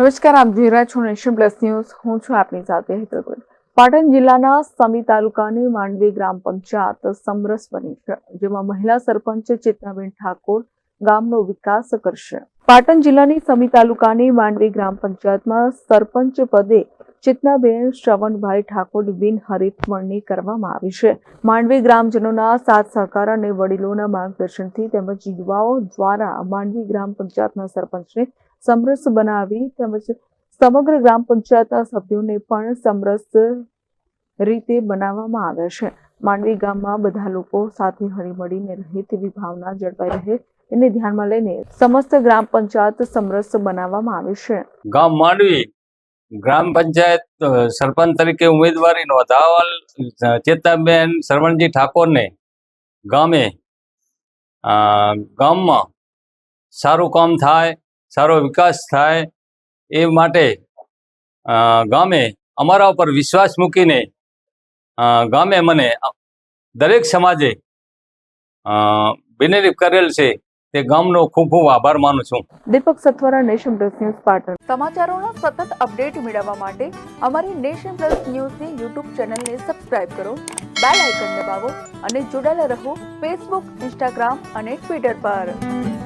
નમસ્કાર, આપ જોઈ રહ્યા છો નેશન પ્લસ ન્યૂઝ. હું છું આપની સાથે હેતરગુલ પાટણ જિલ્લાના સમી તાલુકાની માંડવી ગ્રામ પંચાયત સમરસ બની છે, જેમાં મહિલા સરપંચ ચેતનાબેન ઠાકોર ગામનો વિકાસ કરશે. પાટણ જિલ્લાની સમી તાલુકાની માંડવી ગ્રામ પંચાયતમાં સરપંચ પદે ચેતનાબેન શ્રવણભાઈ ઠાકોર બિનહરીફ વરણી કરવામાં આવી છે. માંડવી ગ્રામજનોના સાથ, સહકાર અને વડીલોના માર્ગદર્શનથી તેમજ યુવાઓ દ્વારા માંડવી ગ્રામ પંચાયતના સરપંચને સમરસ બનાવી તેમજ સમગ્ર ગ્રામ પંચાયતના સભ્યોને પણ સમરસ રીતે બનાવવામાં આવે છે. માંડવી ગામમાં બધા લોકો સાથે હળીમળીને રહે તેવી ભાવના જળવાઈ રહે એને ધ્યાનમાં લઈને સમસ્ત ગ્રામ પંચાયત સમરસ બનાવવામાં આવે છે. ગામ માંડવી, ગ્રામ પંચાયત સરપંચ તરીકે ઉમેદવારી નોંધાવલ ચેતાબેન સરવણજી ઠાકોરને ગામે ગામમાં સારું કામ થાય સારો વિકાસ થાય એ માટે ગામે અમારા ઉપર વિશ્વાસ મૂકીને અ, ગામે મને દરેક સમાજે અ, બિનરીફ કરેલ છે તે ગામનો ખૂબ ખૂબ આભાર માનું છું. Deepak Satvara nation plus news Patan. સમાચારોના સતત અપડેટ મેળવવા માટે અમારી નેશન પ્લસ ન્યૂઝની યુટ્યુબ ચેનલને સબસ્ક્રાઇબ કરો બેલ આઇકન દબાવો અને જોડાયેલા રહો ફેસબુક ઇન્સ્ટાગ્રામ અને ટ્વિટર પર.